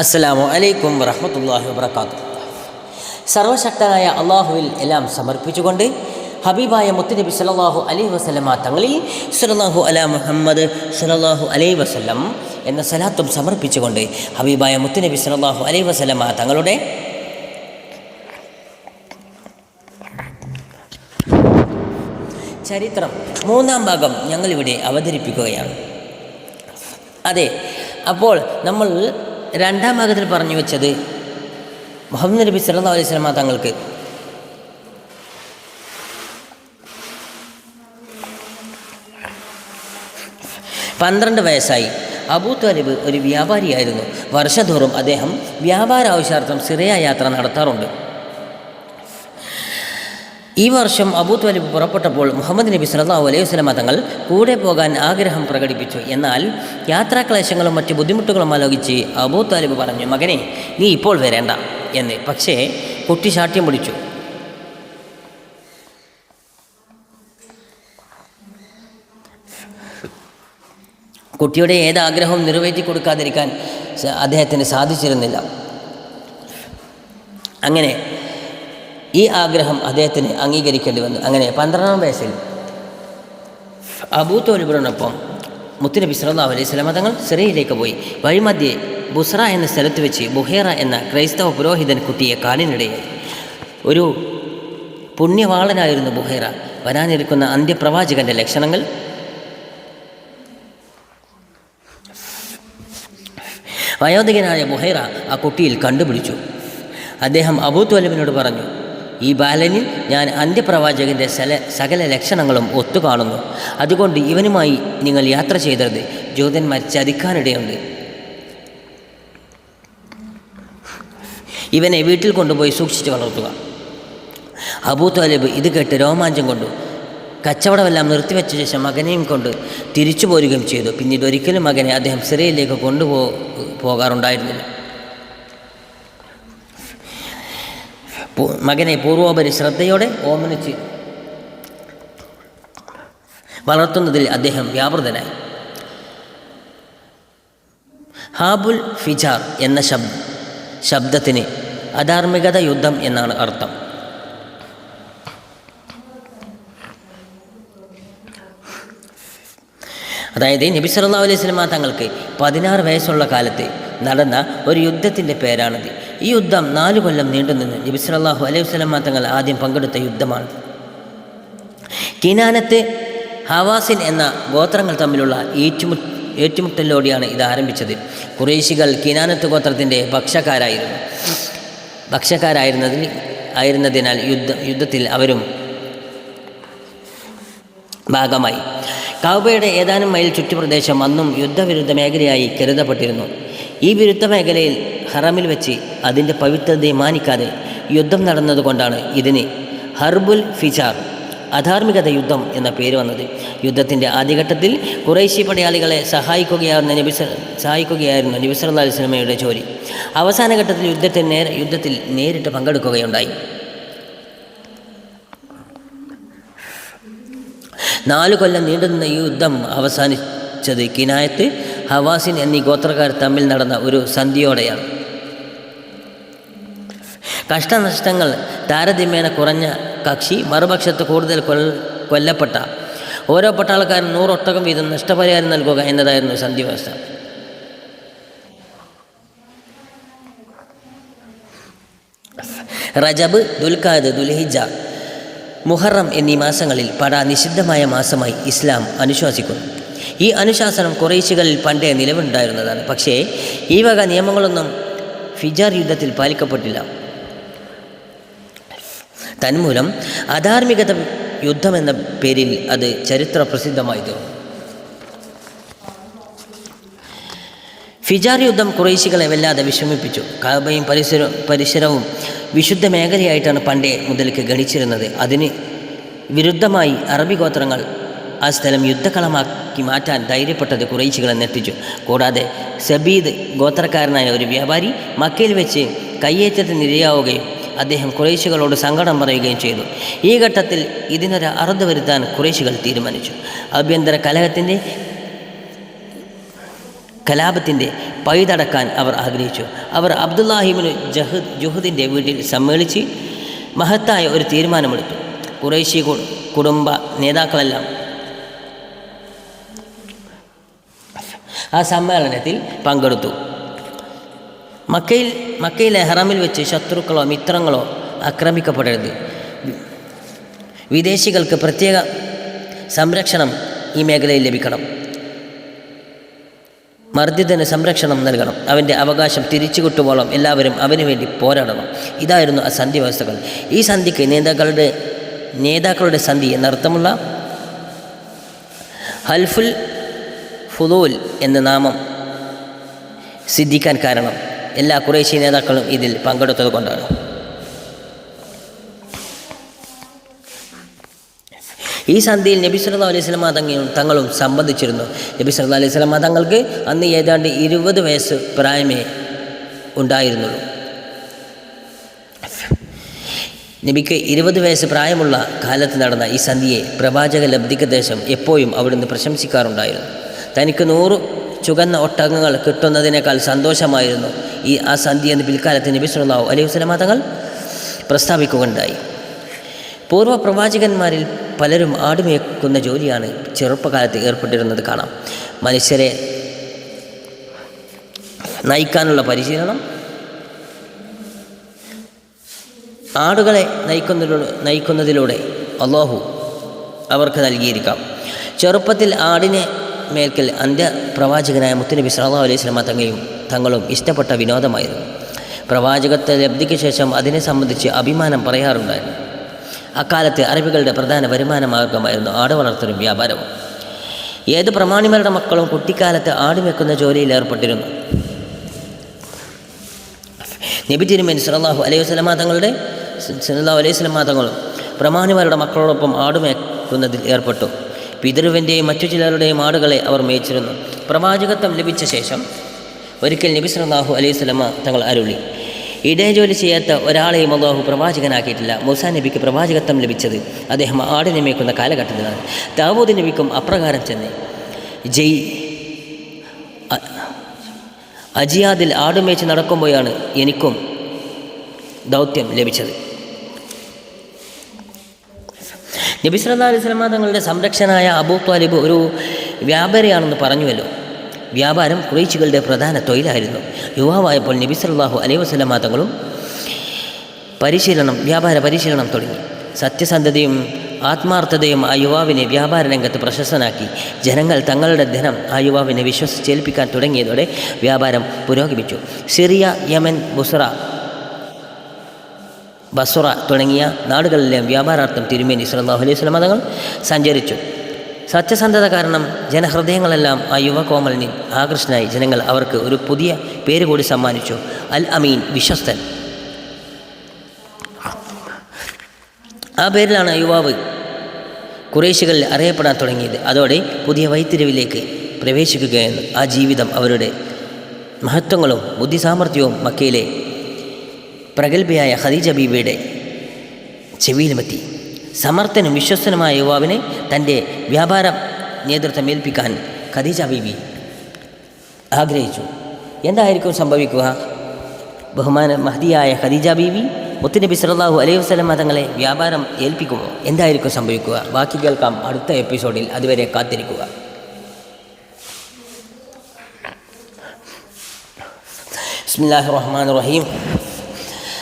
അസ്സലാമു അലൈക്കും വറഹമത്തല്ലാഹി വബർക്കാത്തു സർവശക്തനായ അള്ളാഹുവിൽ എല്ലാം സമർപ്പിച്ചുകൊണ്ട് ഹബീബായ മുത്തുനബി സലാഹു അലൈഹി വസല്ലമ തങ്ങളിൽ സല്ലല്ലാഹു അലാ മുഹമ്മദ് സല്ലല്ലാഹു അലൈഹി വസ്ലം എന്ന സലാത്തും സമർപ്പിച്ചുകൊണ്ട് ഹബീബായ മുത്തുനബി സലാഹു അലൈഹി വസല്ലമ തങ്ങളുടെ ചരിത്രം മൂന്നാം ഭാഗം ഞങ്ങളിവിടെ അവതരിപ്പിക്കുകയാണ്. അതെ അപ്പോൾ നമ്മൾ രണ്ടാം ഭാഗത്തിൽ പറഞ്ഞു വെച്ചത് മുഹമ്മദ് നബി സല്ലല്ലാഹു അലൈഹി വസല്ലമ തങ്ങൾക്ക്. പന്ത്രണ്ട് വയസ്സായി. അബൂ ത്വലിബ് ഒരു വ്യാപാരിയായിരുന്നു. വർഷതോറും അദ്ദേഹം വ്യാപാര ആവശ്യാർത്ഥം സിറിയ യാത്ര നടത്താറുണ്ട്. ഈ വർഷം അബൂ ത്വലിബ് പുറപ്പെട്ടപ്പോൾ മുഹമ്മദ് നബി സല്ലല്ലാഹു അലൈഹി വസല്ലമ തങ്ങൾ കൂടെ പോകാൻ ആഗ്രഹം പ്രകടിപ്പിച്ചു. എന്നാൽ യാത്രാക്ലേശങ്ങളും മറ്റ് ബുദ്ധിമുട്ടുകളും ആലോചിച്ച് അബൂ ത്വലിബ് പറഞ്ഞു മകനെ നീ ഇപ്പോൾ വരേണ്ട എന്ന്. പക്ഷേ കുട്ടി ശാഠ്യം പിടിച്ചു. കുട്ടിയുടെ ഏതാഗ്രഹവും നിറവേറ്റി കൊടുക്കാതിരിക്കാൻ അദ്ദേഹത്തിന് സാധിച്ചിരുന്നില്ല. അങ്ങനെ ഈ ആഗ്രഹം അദ്ദേഹത്തിന് അംഗീകരിക്കേണ്ടി വന്നു. അങ്ങനെ പന്ത്രണ്ടാം വയസ്സിൽ അബൂ തോലിബിനൊപ്പം മുത്തുനബി സല്ലല്ലാഹു അലൈഹി സ്വലമ തങ്ങൾ സിറിയയിലേക്ക് പോയി. വഴിമധ്യേ ബുസ്ര എന്ന സ്ഥലത്ത് വെച്ച് ബുഹേറ എന്ന ക്രൈസ്തവ പുരോഹിതൻ കുട്ടിയെ കാണിനിടയായി ഒരു പുണ്യവാളനായിരുന്നു ബുഹേറ. വരാനിരിക്കുന്ന അന്ത്യപ്രവാചകന്റെ ലക്ഷണങ്ങൾ വയോധികനായ ബുഹൈറ ആ കുട്ടിയിൽ കണ്ടുപിടിച്ചു. അദ്ദേഹം അബൂ ത്വലിബിനോട് പറഞ്ഞു ഈ ബാലനിൽ ഞാൻ അന്ത്യപ്രവാചകന്റെ സല സകല ലക്ഷണങ്ങളും ഒത്തുകാണുന്നു. അതുകൊണ്ട് ഇവനുമായി നിങ്ങൾ യാത്ര ചെയ്തത് ജൂതന്മാർ ചതിക്കാനിടയുണ്ട്. ഇവനെ വീട്ടിൽ കൊണ്ടുപോയി സൂക്ഷിച്ചു വളർത്തുക. അബൂ ഇത് കേട്ട് രോമാഞ്ചം കൊണ്ടു. കച്ചവടമെല്ലാം നിർത്തിവെച്ച ശേഷം മകനെയും കൊണ്ട് തിരിച്ചു പോരുകയും ചെയ്തു. പിന്നീട് ഒരിക്കലും മകനെ അദ്ദേഹം സിറിയയിലേക്ക് കൊണ്ടുപോ പോകാറുണ്ടായിരുന്നില്ല. മകനെ പൂർവോപരി ശ്രദ്ധയോടെ ഓമനിച്ച് വളർത്തുന്നതിൽ അദ്ദേഹം വ്യാപൃതനായി. ഹാബുൽ ഫിജാർ എന്ന ശബ്ദ ശബ്ദത്തിന് അധാർമികത യുദ്ധം എന്നാണ് അർത്ഥം. അതായത് നബി സല്ലല്ലാഹു അലൈഹി സ്വലമ തങ്ങൾക്ക് പതിനാറ് വയസ്സുള്ള കാലത്ത് നടന്ന ഒരു യുദ്ധത്തിന്റെ പേരാണിത്. ഈ യുദ്ധം നാല് കൊല്ലം നീണ്ടുനിന്ന് നബി സല്ലല്ലാഹു അലൈഹി വസല്ലം തങ്ങൾ ആദ്യം പങ്കെടുത്ത യുദ്ധമാണ്. കിനാനത്ത് ഹവാസിൻ എന്ന ഗോത്രങ്ങൾ തമ്മിലുള്ള ഏറ്റുമു ഏറ്റുമുട്ടലോടെയാണ് ഇത് ആരംഭിച്ചത്. കുറേശികൾ കിനാനത്ത് ഗോത്രത്തിന്റെ ഭക്ഷക്കാരായിരുന്നു ഭക്ഷക്കാരായിരുന്നതിൽ ആയിരുന്നതിനാൽ യുദ്ധ യുദ്ധത്തിൽ അവരും ഭാഗമായി. കാബയുടെ ഏതാനും മൈൽ ചുറ്റുപ്രദേശം അന്നും യുദ്ധവിരുദ്ധ മേഖലയായി കരുതപ്പെട്ടിരുന്നു. ഈ വിരുദ്ധ മേഖലയിൽ ഹറമിൽ വെച്ച് അതിന്റെ പവിത്രതയെ മാനിക്കാതെ യുദ്ധം നടന്നതുകൊണ്ടാണ് ഇതിന് ഹർബുൽ ഫിജാർ അധാർമികത യുദ്ധം എന്ന പേര് വന്നത്. യുദ്ധത്തിന്റെ ആദ്യഘട്ടത്തിൽ കുറേശ്ശി പടയാളികളെ സഹായിക്കുകയായിരുന്നു നബി സഹായിക്കുകയായിരുന്നു നബി അള്ളാഹി അലൈഹി വസല്ലമയുടെ ജോലി. അവസാന ഘട്ടത്തിൽ യുദ്ധത്തിൽ നേരെ യുദ്ധത്തിൽ നേരിട്ട് പങ്കെടുക്കുകയുണ്ടായി. നാലു കൊല്ലം നീണ്ടുനിന്ന ഈ യുദ്ധം അവസാനിച്ചത് കിനായത്ത് ഹവാസിൻ എന്നീ ഗോത്രക്കാർ തമ്മിൽ നടന്ന ഒരു സന്ധിയോടെയാണ്. കഷ്ടനഷ്ടങ്ങൾ താരതമ്യേന കുറഞ്ഞ കക്ഷി മറുപക്ഷത്ത് കൂടുതൽ കൊൽ കൊല്ലപ്പെട്ട. ഓരോ പട്ടാളക്കാരൻ നൂറൊട്ടകം വീതം നഷ്ടപരിഹാരം നൽകുക എന്നതായിരുന്നു സന്ധി വ്യവസ്ഥ റജബ് ദുൽഖാദ് ദുൽഹിജ മുഹറം എന്നീ മാസങ്ങളിൽ പട നിഷിദ്ധമായ മാസമായി ഇസ്ലാം അനുശാസിക്കുന്നു. ഈ അനുശാസനം കുറേശികളിൽ പണ്ടേ നിലവിലുണ്ടായിരുന്നതാണ്. പക്ഷേ ഈ വക നിയമങ്ങളൊന്നും ഫിജാർ യുദ്ധത്തിൽ പാലിക്കപ്പെട്ടില്ല. തന്മൂലം അധാർമികത യുദ്ധമെന്ന പേരിൽ അത് ചരിത്ര പ്രസിദ്ധമായി തീർന്നു ഫിജാർ യുദ്ധം കുറേശികളെ വല്ലാതെ വിഷമിപ്പിച്ചു. കാബയും പരിസര പരിസരവും വിശുദ്ധ മേഖലയായിട്ടാണ് പണ്ടേ മുതൽക്ക് ഗണിച്ചിരുന്നത്. അതിന് വിരുദ്ധമായി അറബി ഗോത്രങ്ങൾ ആ സ്ഥലം യുദ്ധക്കളമാക്കി മാറ്റാൻ ധൈര്യപ്പെട്ടത് കുറേശികളെ നെട്ടിച്ചു കൂടാതെ സബീദ് ഗോത്രക്കാരനായ ഒരു വ്യാപാരി മക്കയിൽ വെച്ച് കയ്യേറ്റത്തിന് ഇരയാവുകയും അദ്ദേഹം കുറേശികളോട് സങ്കടം പറയുകയും ചെയ്തു. ഈ ഘട്ടത്തിൽ ഇതിനൊരു അറുത് വരുത്താൻ കുറേശികൾ തീരുമാനിച്ചു. ആഭ്യന്തര കലഹത്തിന്റെ കലാപത്തിന്റെ പൈതടക്കാൻ അവർ ആഗ്രഹിച്ചു. അവർ അബ്ദുല്ലാഹിബിന് ജഹദ് ജുഹദിന്റെ വീട്ടിൽ സമ്മേളിച്ച് മഹത്തായ ഒരു തീരുമാനമെടുത്തു. കുറേശി കുടുംബ നേതാക്കളെല്ലാം ആ സമ്മേളനത്തിൽ പങ്കെടുത്തു. മക്കയിൽ മക്കയിലെ ഹറമിൽ വെച്ച് ശത്രുക്കളോ മിത്രങ്ങളോ ആക്രമിക്കപ്പെടരുത്. വിദേശികൾക്ക് പ്രത്യേക സംരക്ഷണം ഈ മേഖലയിൽ ലഭിക്കണം. മർദ്ദിതന് സംരക്ഷണം നൽകണം. അവന്റെ അവകാശം തിരിച്ചു കിട്ടുവോളം എല്ലാവരും അവന് വേണ്ടി പോരാടണം. ഇതായിരുന്നു ആ സന്ധി വ്യവസ്ഥകൾ. ഈ സന്ധിക്ക് നേതാക്കളുടെ നേതാക്കളുടെ സന്ധി എന്നർത്ഥമുള്ള ഹൽഫുൽ ഫുദൂൽ എന്ന നാമം സിദ്ധിക്കാൻ കാരണം. എല്ലാ കുറേശ്ശി നേതാക്കളും ഇതിൽ പങ്കെടുത്തത് കൊണ്ടാണ്. ഈ സന്ധ്യയിൽ നബി സല്ലല്ലാഹു അലൈഹി സ്വലമ തങ്ങളും തങ്ങളും സംബന്ധിച്ചിരുന്നു. നബി സല്ലല്ലാഹു അലൈഹി സ്വലമ തങ്ങൾക്ക് അന്ന് ഏതാണ്ട് ഇരുപത് വയസ്സ് പ്രായമേ ഉണ്ടായിരുന്നുള്ളൂ. നബിക്ക് ഇരുപത് വയസ്സ് പ്രായമുള്ള കാലത്ത് നടന്ന ഈ സന്ധ്യയെ പ്രവാചക ലബ്ധിക്ക് ദേശം എപ്പോഴും അവിടുന്ന് പ്രശംസിക്കാറുണ്ടായിരുന്നു. തനിക്ക് നൂറ് ചുകന്ന ഒട്ടകങ്ങൾ കിട്ടുന്നതിനേക്കാൾ സന്തോഷമായിരുന്നു ഈ ആ സന്ധി എന്ന് പിൽക്കാലത്ത് നബി സല്ലല്ലാഹു അലൈഹി വസല്ലമ തങ്ങൾ പ്രസ്താവിക്കുകയുണ്ടായി. പൂർവ പ്രവാചകന്മാരിൽ പലരും ആടുമേക്കുന്ന ജോലിയാണ് ചെറുപ്പകാലത്ത് ഏർപ്പെട്ടിരുന്നത് കാണാം. മനുഷ്യരെ നയിക്കാനുള്ള പരിശീലനം ആടുകളെ നയിക്കുന്നതിലൂടെ നയിക്കുന്നതിലൂടെ അള്ളാഹു അവർക്ക് നൽകിയിരിക്കാം. ചെറുപ്പത്തിൽ ആടിനെ മേൽക്കൽ അന്ത്യ പ്രവാചകനായ മുത്തുനബി സല്ലല്ലാഹു അലൈഹി സ്വലമ തങ്ങയും തങ്ങളും ഇഷ്ടപ്പെട്ട വിനോദമായിരുന്നു. പ്രവാചകത്തെ ലബ്ധിക്ക് ശേഷം അതിനെ സംബന്ധിച്ച് അഭിമാനം പറയാറുണ്ടായിരുന്നു. അക്കാലത്ത് അറബികളുടെ പ്രധാന വരുമാന മാർഗമായിരുന്നു ആട് വളർത്തലും വ്യാപാരവും. ഏത് പ്രമാണിമാരുടെ മക്കളും കുട്ടിക്കാലത്ത് ആട് വെക്കുന്ന ജോലിയിൽ ഏർപ്പെട്ടിരുന്നു. നബി തിരുമേനി സലാഹു അലൈഹി വസല്ലമ തങ്ങളുടെ സലാഹു അലൈഹി വസല്ലമ തങ്ങളും പ്രമാണിമാരുടെ മക്കളോടൊപ്പം ആടുമേക്കുന്നതിൽ ഏർപ്പെട്ടു. പിതൃവിന്റെയും മറ്റു ചിലരുടെയും ആടുകളെ അവർ മേയിച്ചിരുന്നു. പ്രവാചകത്വം ലഭിച്ച ശേഷം ഒരിക്കൽ നബി സല്ലല്ലാഹു അലൈഹി സ്വലമ തങ്ങൾ അരുളി ഇടേ ജോലി ചെയ്യാത്ത ഒരാളെയും അള്ളാഹു പ്രവാചകനാക്കിയിട്ടില്ല. മൂസാ നബിക്ക് പ്രവാചകത്വം ലഭിച്ചത് അദ്ദേഹം ആടിനെ മേക്കുന്ന കാലഘട്ടത്തിലാണ്. ദാവൂദ് നബിക്കും അപ്രകാരം തന്നെ ജയ് അജിയാദിൽ ആടുമേച്ച് നടക്കുമ്പോഴാണ് എനിക്കും ദൗത്യം ലഭിച്ചത്. നബി സല്ലല്ലാഹു അലൈഹി വസല്ലമ തങ്ങളുടെ സംരക്ഷനായ അബൂ ത്വാലിബ് ഒരു വ്യാപാരിയാണെന്ന് പറഞ്ഞുവല്ലോ. വ്യാപാരം കുറേശികളുടെ പ്രധാന തൊഴിലായിരുന്നു. യുവാവായപ്പോൾ നബി സല്ലല്ലാഹു അലൈഹി വസല്ലമ തങ്ങളും പരിശീലനം വ്യാപാര പരിശീലനം തുടങ്ങി. സത്യസന്ധതയും ആത്മാർത്ഥതയും ആ യുവാവിനെ വ്യാപാര രംഗത്ത് പ്രശസ്തനാക്കി. ജനങ്ങൾ തങ്ങളുടെ ധനം ആ യുവാവിനെ വിശ്വസിച്ചേൽപ്പിക്കാൻ തുടങ്ങിയതോടെ വ്യാപാരം പുരോഗമിച്ചു. സിറിയ യമൻ ബുസറ ബസുറ തുടങ്ങിയ നാടുകളിലെ വ്യാപാരാർത്ഥം തിരുമേനി സല്ലല്ലാഹു അലൈഹി സ്വലം തങ്ങൾ സഞ്ചരിച്ചു. സത്യസന്ധത കാരണം ജനഹൃദയങ്ങളെല്ലാം ആ യുവകോമലിന് ആകർഷനായി ജനങ്ങൾ അവർക്ക് ഒരു പുതിയ പേര് കൂടി സമ്മാനിച്ചു. അൽ അമീൻ വിശ്വസ്തൻ. ആ പേരിലാണ് യുവാവ് കുറേശികളിൽ അറിയപ്പെടാൻ തുടങ്ങിയത്. അതോടെ പുതിയ വൈത്തിരിവിലേക്ക് പ്രവേശിക്കുകയെന്ന് ആ ജീവിതം അവരുടെ മഹത്വങ്ങളും ബുദ്ധിസാമർഥ്യവും മക്കയിലെ പ്രഗത്ഭയായ ഖദീജ ബീബിയുടെ ചെവിയിലുമെത്തി. സമർത്ഥനും വിശ്വസ്തനുമായ യുവാവിനെ തന്റെ വ്യാപാര നേതൃത്വം ഏൽപ്പിക്കാൻ ഖദീജ ബീബി ആഗ്രഹിച്ചു. എന്തായിരിക്കും സംഭവിക്കുക? ബഹുമാന മഹദിയായ ഖദീജ ബീവി മുത്തുനബി സല്ലല്ലാഹു അലൈഹി വസല്ലം തങ്ങളെ വ്യാപാരം ഏൽപ്പിക്കുമോ? എന്തായിരിക്കും സംഭവിക്കുക? ബാക്കി കേൾക്കാം അടുത്ത എപ്പിസോഡിൽ അതുവരെ കാത്തിരിക്കുക. ബിസ്മില്ലാഹിർ റഹ്മാൻ റഹീം.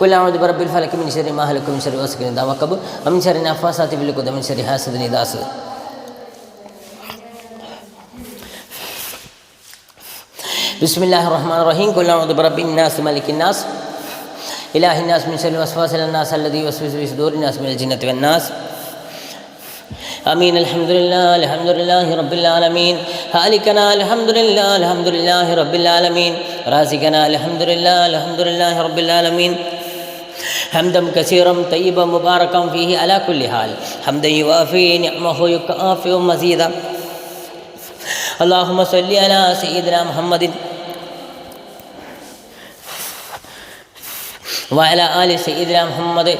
قل أعوذ برب الفلك من شر ما هلك من شر غاسق إذا وقب ومن شر النفاثات في العقد ومن شر حاسد إذا حسد بسم الله الرحمن الرحيم. قل أعوذ برب الناس ملك الناس إله الناس من شر الوسواس الناس الذي يوسوس في صدور الناس من الجنة والناس. آمين. الحمد لله الحمد لله رب العالمين. هالكنا الحمد لله الحمد لله رب العالمين. رازقنا الحمد لله الحمد لله رب العالمين. حمدا كثيرا طيبا مباركا فيه على كل حال حمدا يوافي نعمه يكافئ مزيدا اللهم صل على سيدنا محمد വയല ആലി സയ്യിദ്ന മുഹമ്മദ്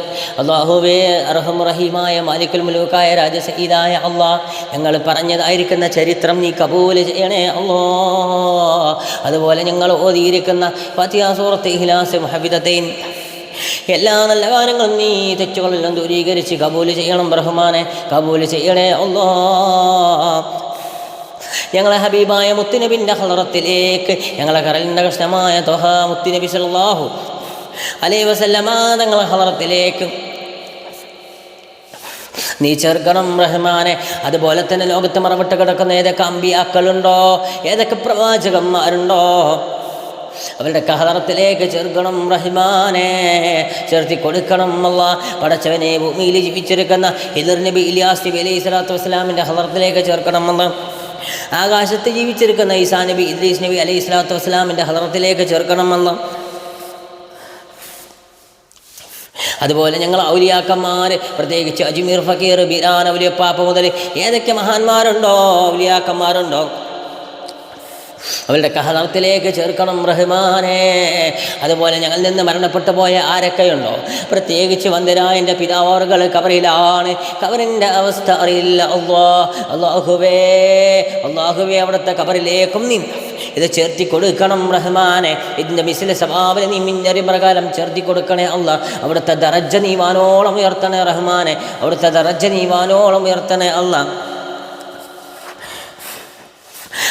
അള്ളാഹുവേ അർഹമുറഹീമായ മാലിക്കുൽ മുലൂക്കായ രാജ സയ്യിദായ അള്ളാഹ് ഞങ്ങൾ പറഞ്ഞതായിരിക്കുന്ന ചരിത്രം നീ കബൂല് ചെയ്യണേ അള്ളാ അതുപോലെ ഞങ്ങൾ ഓതിയിരിക്കുന്ന ഫത്തിയ സൂറത്ത് ഇഹ്ലാസ് മുഹബിദത്തൈൻ എല്ലാ നല്ല കാര്യങ്ങളും നീ തെറ്റുകളെല്ലാം ദൂരീകരിച്ച് കബൂൽ ചെയ്യണം റഹ്മാനെ. കബൂൽ ചെയ്യണേ ഒന്നോ ഞങ്ങളെ ഹബീബായ മുത്തുനബിന്റെ ഹളറത്തിലേക്ക് ഞങ്ങളെ കരലിന്റെ കൃഷ്ണമായ തൊഹ മുത്തുനബി സല്ലാഹു അലൈ വസല്ലമ തങ്ങളെ ഹളറത്തിലേക്ക് നീ ചേർക്കണം റഹ്മാനെ. അതുപോലെ തന്നെ ലോകത്ത് മറവിട്ട് കിടക്കുന്ന ഏതൊക്കെ അമ്പിയാക്കളുണ്ടോ? ഏതൊക്കെ പ്രവാചകന്മാരുണ്ടോ? അവരുടെ കഹതറത്തിലേക്ക് ചേർക്കണം റഹ്മാനെ. ചേർത്തി കൊടുക്കണം അല്ല. പടച്ചവനെ ഭൂമിയിൽ ജീവിച്ചിരിക്കുന്ന ഹിദർ നബി ഇലിയാസ് നബി അലൈഹി സ്വലാത്തു വസ്സലാമിന്റെ ഹദർത്തിലേക്ക് ചേർക്കണം എന്ന് ആകാശത്ത് ജീവിച്ചിരിക്കുന്ന ഈസാ നബി ഇദ്രീസ് നബി അലൈഹി സ്വലാത്തു വസ്സലാമിന്റെ ചേർക്കണം അല്ല. അതുപോലെ ഞങ്ങൾ ഔലിയാക്കന്മാർ പ്രത്യേകിച്ച് അജ്മീർ ഫക്കീർ ബിരാൻ ഔലിയപ്പാപ്പ മുതൽ ഏതൊക്കെ മഹാന്മാരുണ്ടോ? ഔലിയാക്കന്മാരുണ്ടോ? അവരുടെ കഹളത്തിലേക്ക് ചേർക്കണം റഹ്മാനെ. അതുപോലെ ഞങ്ങളിൽ നിന്ന് മരണപ്പെട്ടു പോയ ആരൊക്കെയുണ്ടോ പ്രത്യേകിച്ച് വന്ദരായന്റെ പിതാവുകൾ കബറിലാണ്. കബറിന്റെ അവസ്ഥ അറിയില്ല. അള്ളാ അള്ളാഹുവേ അള്ളാഹുവേ അവിടുത്തെ കബറിലേക്കും നീ ഇത് ചേർത്തി കൊടുക്കണം റഹ്മാനെ. ഇതിന്റെ മിസിലെ സ്വഭാവന നീ മിന്നറി പ്രകാരം ചേർത്തി കൊടുക്കണേ അല്ല അവിടുത്തെ ദറജ നീവാനോളം ഉയർത്തണേ റഹ്മാനെ. അവിടുത്തെ ദറജ നീവാനോളം ഉയർത്തണേ അല്ല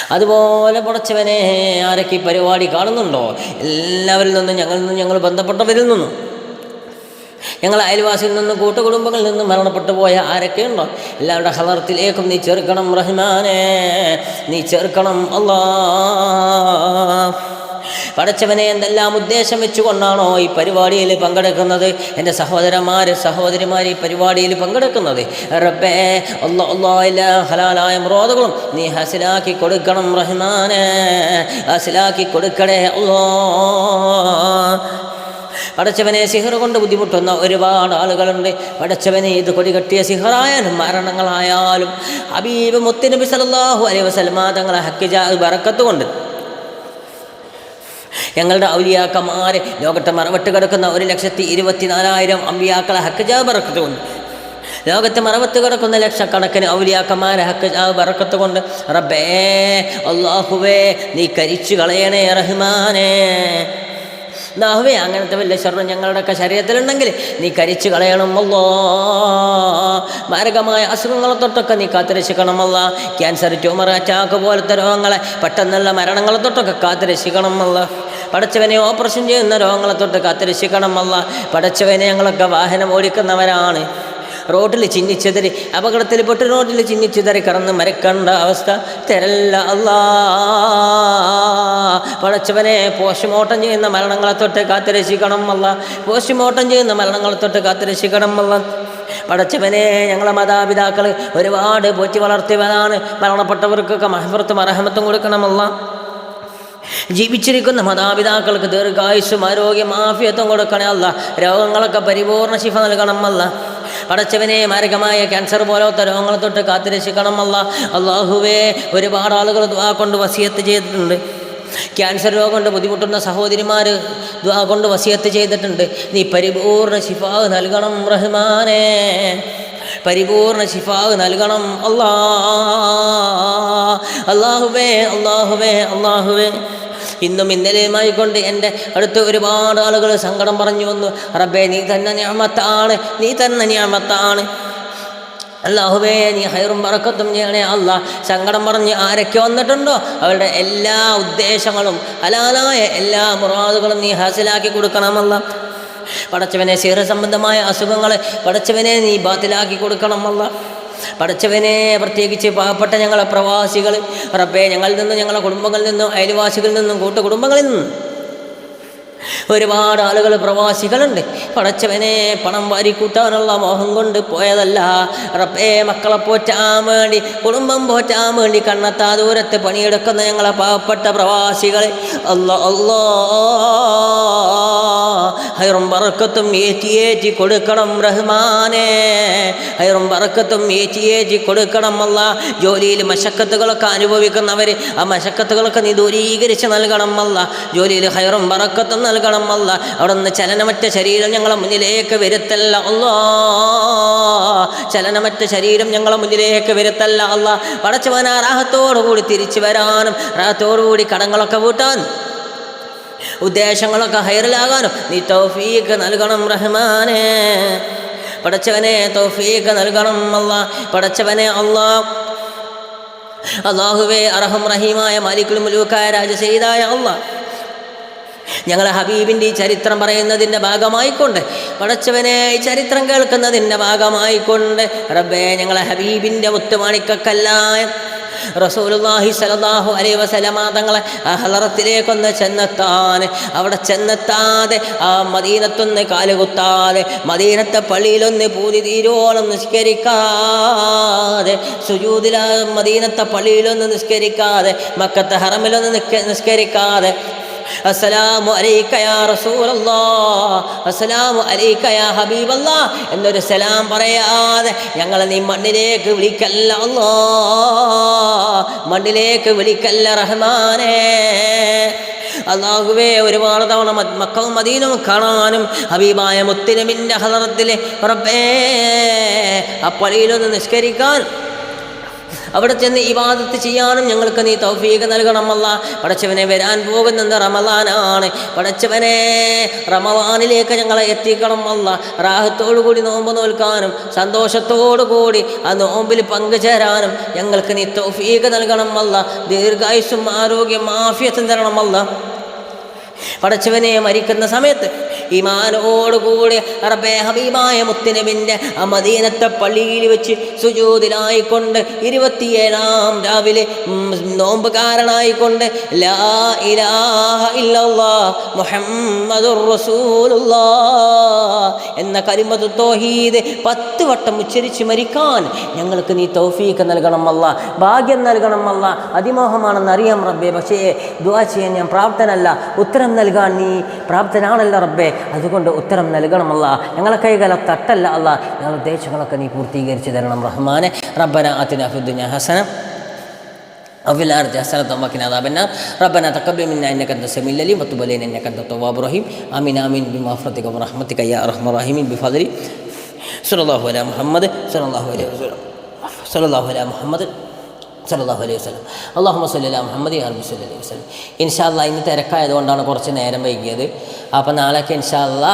അതുപോലെ പുടച്ചവനെ ആരൊക്കെ ഈ പരിപാടി കാണുന്നുണ്ടോ? എല്ലാവരിൽ നിന്നും ഞങ്ങളിൽ നിന്നും ഞങ്ങൾ ബന്ധപ്പെട്ടവരിൽ നിന്നും. ഞങ്ങൾ അയൽവാസിയിൽ നിന്നും കൂട്ടുകുടുംബങ്ങളിൽ നിന്നും മരണപ്പെട്ടു പോയ ആരൊക്കെയുണ്ടോ എല്ലാവരുടെ ഹലർത്തിലേക്കും നീ ചേർക്കണം റഹ്മാനെ നീ ചേർക്കണം അല്ലാ പടച്ചവനെ എന്തെല്ലാം ഉദ്ദേശം വെച്ചുകൊണ്ടാണോ ഈ പരിപാടിയിൽ പങ്കെടുക്കുന്നത്? എന്റെ സഹോദരന്മാർ സഹോദരിമാർ ഈ പരിപാടിയിൽ പങ്കെടുക്കുന്നത്? റബ്ബേ അല്ല ഹലാലായ മുറോദകളും നീ ഹസിലാക്കി കൊടുക്കണം റഹ്മാനെ ഹസിലാക്കി കൊടുക്കണേ അല്ലോ. പടച്ചവനെ സിഹർ കൊണ്ട് ബുദ്ധിമുട്ടുന്ന ഒരുപാട് ആളുകളുണ്ട്. പടച്ചവനെ ഇത് കൊടി കൊടികെട്ടിയ സിഹറായാലും മരണങ്ങളായാലും ഹബീബ് മുത്തുനബി സലാഹു അലൈഹി വസല്ലമ തങ്ങളെ ഹക്കിജ ബറക്കത്ത് കൊണ്ട് ഞങ്ങളുടെ ഔലിയാക്കന്മാരെ ലോകത്തെ മറവട്ട് കിടക്കുന്ന ഒരു ലക്ഷത്തി ഇരുപത്തിനാലായിരം അമ്പിയാക്കളെ ഹക്കജാ ബറക്കത്ത് ലോകത്തെ മറവത്ത് കിടക്കുന്ന ലക്ഷക്കണക്കിന് ഔലിയാക്കന്മാരെ ഹക്ക് ബറക്കത്ത് കൊണ്ട്. റബ്ബേ അള്ളാഹുവേ നീ കരിച്ചു കളയണേ റഹ്മാനേ. നാഹുവേ അങ്ങനത്തെ വലിയ ശരണം ഞങ്ങളുടെയൊക്കെ ശരീരത്തിലുണ്ടെങ്കിൽ നീ കരിച്ചു കളയണമല്ലോ മാരകമായ അസുഖങ്ങളെ തൊട്ടൊക്കെ നീ കാത്തുരക്ഷിക്കണമല്ല ക്യാൻസർ ട്യൂമർ അറ്റാക്ക് പോലത്തെ രോഗങ്ങളെ പെട്ടെന്നുള്ള മരണങ്ങളെ തൊട്ടൊക്കെ കാത്തുരക്ഷിക്കണമല്ല പടച്ചവനെ ഓപ്പറേഷൻ ചെയ്യുന്ന രോഗങ്ങളെ തൊട്ട് കാത്തുരക്ഷിക്കണമല്ല പടച്ചവനെ ഞങ്ങളൊക്കെ വാഹനം ഓടിക്കുന്നവരാണ്. റോഡിൽ ചിന്നിച്ചെതിരി അപകടത്തിൽപ്പെട്ട് റോഡിൽ ചിന്നിച്ചെതിരി കടന്ന് മരക്കണ്ട അവസ്ഥ. തെരല്ല അല്ലാ. പടച്ചവനെ പോസ്റ്റ്മോർട്ടം ചെയ്യുന്ന മരണങ്ങളെ തൊട്ട് കാത്തിരശിക്കണം അല്ല. പോസ്റ്റ്മോർട്ടം ചെയ്യുന്ന മരണങ്ങളെ തൊട്ട് കാത്തിരശിക്കണം അല്ല. പടച്ചവനെ ഞങ്ങളെ മാതാപിതാക്കൾ ഒരുപാട് പോറ്റി വളർത്തിയവരാണ്. മരണപ്പെട്ടവർക്കൊക്കെ മഹഫറത്തും അർഹമത്തും കൊടുക്കണമല്ല ജീവിച്ചിരിക്കുന്ന മാതാപിതാക്കൾക്ക് ദീർഘായുസ്സും ആരോഗ്യം ആഫിയത്വം കൊടുക്കണേ അല്ല. രോഗങ്ങളൊക്കെ പരിപൂർണ ശിഫ നൽകണം അല്ല. പടച്ചവനെ മാരകമായ ക്യാൻസർ പോലത്തെ രോഗങ്ങളെ തൊട്ട് കാത്തിരക്ഷിക്കണം അല്ല. അള്ളാഹുവേ ഒരുപാട് ആളുകൾ ദ്വാ കൊണ്ട് വസിയത്ത് ചെയ്തിട്ടുണ്ട്. ക്യാൻസർ രോഗം കൊണ്ട് ബുദ്ധിമുട്ടുന്ന സഹോദരിമാർ ദ്വാ കൊണ്ട് വസിയത്ത് ചെയ്തിട്ടുണ്ട്. നീ പരിപൂർണ ശിഫാവ് നൽകണം റഹ്മാനേ. പരിപൂർണ ശിഫാവ് നൽകണം അള്ളാ അള്ളാഹുവേ അള്ളാഹുവേ അള്ളാഹുവേ ഇന്നും ഇന്നലെയുമായി കൊണ്ട് എന്റെ അടുത്ത് ഒരുപാട് ആളുകൾ സങ്കടം പറഞ്ഞു വന്നു. റബ്ബേ നീ തന്നെ ഞാമത്താണ് നീ തന്നെ ഞാമത്താണ് അള്ളാഹുവേ നീ ഹൈറും പറക്കത്തും ചെയ്യണേ അല്ല. സങ്കടം പറഞ്ഞ് ആരൊക്കെ വന്നിട്ടുണ്ടോ? അവരുടെ എല്ലാ ഉദ്ദേശങ്ങളും ഹലാലായ എല്ലാ മുറാദുകളും നീ ഹാസിലാക്കി കൊടുക്കണമല്ല. പടച്ചവനെ സീറ സംബന്ധമായ അസുഖങ്ങളെ പടച്ചവനെ നീ ബാത്തിലാക്കി കൊടുക്കണമല്ല. പടച്ചവനെ പ്രത്യേകിച്ച് പാവപ്പെട്ട ഞങ്ങളെ പ്രവാസികൾ റബ്ബേ ഞങ്ങളിൽ നിന്നും ഞങ്ങളുടെ കുടുംബങ്ങളിൽ നിന്നും അയൽവാസികളിൽ നിന്നും കൂട്ടുകുടുംബങ്ങളിൽ നിന്നും ഒരുപാട് ആളുകൾ പ്രവാസികളുണ്ട്. പടച്ചവനെ പണം വാരിക്കൂട്ടാനുള്ള മോഹം കൊണ്ട് പോയതല്ല. റബ്ബേ മക്കളെ പോറ്റാൻ വേണ്ടി കുടുംബം പോറ്റാൻ വേണ്ടി കണ്ണത്താ ദൂരത്ത് പണിയെടുക്കുന്ന ഞങ്ങളെ പാവപ്പെട്ട പ്രവാസികളെ. അല്ലോ അല്ലോ. ഹൈറും വറക്കത്തും ഏറ്റി ഏറ്റി കൊടുക്കണം റഹ്മാനെ. ഹൈറും വറക്കത്തും ഏറ്റി ഏറ്റി കൊടുക്കണം അല്ല. ജോലിയിൽ മശക്കത്തുകളൊക്കെ അനുഭവിക്കുന്നവർ ആ മശക്കത്തുകളൊക്കെ നീ ദൂരീകരിച്ച് നൽകണം അല്ല. ജോലിയിൽ ഹൈറും ബറക്കത്തും നൽകണം അല്ല അവിടെ നിന്ന് ചലനമറ്റ ശരീരം ഞങ്ങളെ മുന്നിലേക്ക് വരുത്തല്ല. അല്ലോ ചലനമറ്റ ശരീരം ഞങ്ങളെ മുന്നിലേക്ക് വരുത്തല്ല. അല്ല പടച്ചവനാ പോകാൻ കൂടി തിരിച്ചു വരാനും റാഹത്തോടു കൂടി കടങ്ങളൊക്കെ വീട്ടാൻ ഉദ്ദേശങ്ങളൊക്കെ ഹൈറിലാകാനും നീ തൗഫീക്ക് നൽകണം റഹ്മാനേ. പടച്ചവനെ തൗഫീക്ക് നൽകണം അല്ല പടച്ചവനെ അള്ളാ. അള്ളാഹുവേ അറഹം റഹീമായ മാലിക്കുൽ മുലൂക്കായ രാജസെയ്തായ അള്ളാ ഞങ്ങളെ ഹബീബിന്റെ ഈ ചരിത്രം പറയുന്നതിന്റെ ഭാഗമായിക്കൊണ്ട് പടച്ചവനെ ഈ ചരിത്രം കേൾക്കുന്നതിന്റെ ഭാഗമായിക്കൊണ്ട് റബ്ബേ ഞങ്ങളെ ഹബീബിന്റെ ഒത്തുമാണിക്കല്ലായ റസൂലുല്ലാഹി സലല്ലാഹു അലൈഹി വസല്ലമ തങ്ങളെ ഹലറത്തിലേക്കൊന്ന് ചെന്നെത്താൻ അവിടെ ചെന്നെത്താതെ ആ മദീനത്തൊന്ന് കാലുകുത്താതെ മദീനത്തെ പള്ളിയിലൊന്ന് പൂതി തീരോളം നിഷ്കരിക്കാതെ സുജൂദില മദീനത്തെ പള്ളിയിലൊന്ന് നിഷ്കരിക്കാതെ മക്കത്തെ ഹറമിലൊന്ന് നിഷ്കരിക്കാതെ അസ്സലാമു അലൈക യാ റസൂലല്ലാഹ് അസ്സലാമു അലൈക യാ ഹബീബല്ലാഹ് എന്നൊരു സലാം പറയാതെ ഞങ്ങളെ നീ മണ്ണിലേക്ക് വിളിക്കല്ല അല്ലാ മണ്ണിലേക്ക് വിളിക്കല്ല റഹ്മാനേ. അള്ളാഹുവേ ഒരുപാട് തവണ മക്കവും മദീനും കാണാനും ഹബീബായ മുത്തിനുമിന്റെ ഹലറത്തിലെ റബ്ബേ പള്ളിയിലൊന്ന് നിസ്കരിക്കാൻ അവിടെ ചെന്ന് ഇബാദത്ത് ചെയ്യാനും ഞങ്ങൾക്ക് നീ തൗഫീഖ് നൽകണമല്ല പടച്ചവനെ വരാൻ പോകുന്നത് റമലാനാണ് പടച്ചവനെ റമലാനിലേക്ക് ഞങ്ങളെ എത്തിക്കണം എത്തിക്കണമല്ല റാഹത്തോടു കൂടി നോമ്പ് നോൽക്കാനും സന്തോഷത്തോടു കൂടി ആ നോമ്പിൽ പങ്കുചേരാനും ഞങ്ങൾക്ക് നീ തൗഫീഖ് നൽകണമല്ല ദീർഘായുസും ആരോഗ്യം മാഫിയത്തും തരണമല്ല പടച്ചവനെ മരിക്കുന്ന സമയത്ത് ഈമാനോടുകൂടി റബ്ബേ ഹബീബായ മുത്തിനബിന്റെ ആ മദീനത്തെ പള്ളിയിൽ വെച്ച് സുജൂതിലായിക്കൊണ്ട് ഇരുപത്തിയേഴാം രാവിലെ നോമ്പ് നോമ്പുകാരനായിക്കൊണ്ട് ലാ ഇലാഹ ഇല്ലല്ലാ എന്ന കരിമത്ത് തോഹീദ് പത്ത് വട്ടം ഉച്ചരിച്ച് മരിക്കാൻ ഞങ്ങൾക്ക് നീ തൗഫീക്ക് നൽകണം അല്ല ഭാഗ്യം നൽകണം അല്ല അതിമോഹമാണെന്ന് അറിയാം റബ്ബെ. പക്ഷേ ദുവാ ചെയ്യാൻ ഞാൻ പ്രാപ്തനല്ല. ഉത്തരം നൽകാൻ നീ പ്രാപ്തനാണല്ലോ റബ്ബേ. അതുകൊണ്ട് ഉത്തരം നൽകണമല്ല ഞങ്ങളെ കൈകാല തട്ടല്ല അല്ല ഞങ്ങളുടെ ഉദ്ദേശങ്ങളൊക്കെ നീ പൂർത്തീകരിച്ച് തരണം റഹ്മാനെ റബ്ബന അതിന ഫിദ്ദുനിയ ഹസന وفي الأرض حسنة وقنا عذاب النار ربنا تقبل منا إنك أنت السميع العليم وتب علينا إنك أنت التواب الرحيم آمين آمين بمغفرتك ورحمتك يا أرحم الراحمين بفضل صلى الله على محمد صلى الله عليه وسلم صلى الله على محمد സല്ലല്ലാഹു അലൈഹി വസ്ലം അള്ളാഹുമ്മ സല്ലി അലാ മുഹമ്മദ് യാ റബ്ബി സല്ലി അലൈഹി വസല്ലം. ഇൻഷാല്ലാ ഇന്ന് തിരക്കായതുകൊണ്ടാണ് കുറച്ച് നേരം വൈകിയത്. അപ്പോൾ ഇൻഷാ ഇൻഷാല്ലാ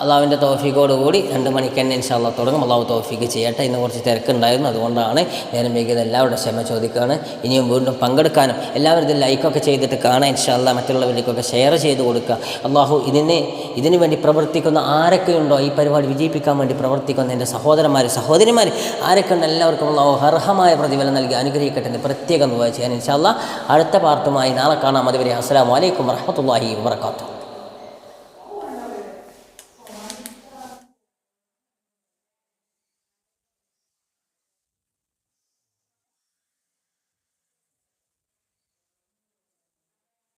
അള്ളാഹുവിന്റെ തോഫിക്കോടുകൂടി രണ്ട് മണിക്ക് തന്നെ ഇൻഷാല്ല തുടങ്ങും. അള്ളാഹു തോഫിക്ക് ചെയ്യട്ടെ. ഇന്ന് കുറച്ച് തിരക്കുണ്ടായിരുന്നു. അതുകൊണ്ടാണ് നേരം വൈകിയത് എല്ലാവരുടെ ക്ഷമ ചോദിക്കുകയാണ് ഇനിയും വീണ്ടും പങ്കെടുക്കാനും എല്ലാവരും ഇത് ലൈക്കൊക്കെ ചെയ്തിട്ട് കാണാൻ ഇൻഷാല്ല മറ്റുള്ളവരിലേക്കൊക്കെ ഷെയർ ചെയ്ത് കൊടുക്കുക. അള്ളാഹു ഇതിന് ഇതിനു വേണ്ടി പ്രവർത്തിക്കുന്ന ആരൊക്കെയുണ്ടോ ഈ പരിപാടി വിജയിപ്പിക്കാൻ വേണ്ടി പ്രവർത്തിക്കുന്ന എന്റെ സഹോദരന്മാർ സഹോദരിമാർ ആരൊക്കെ ഉണ്ട്? എല്ലാവർക്കും അള്ളാഹു അർഹമായ പ്രതിഫലം നൽകി അനുഗ്രഹിക്കട്ടെ എന്ന് പ്രത്യേകം ചെയ്യാൻ ഇൻഷാല്ല അടുത്ത പാർട്ടുമായി നാളെ കാണാം. അതുവരെ അസ്സാം വലൈക്കും വർഹമത്തല്ലാഹി വബറകാതുഹു.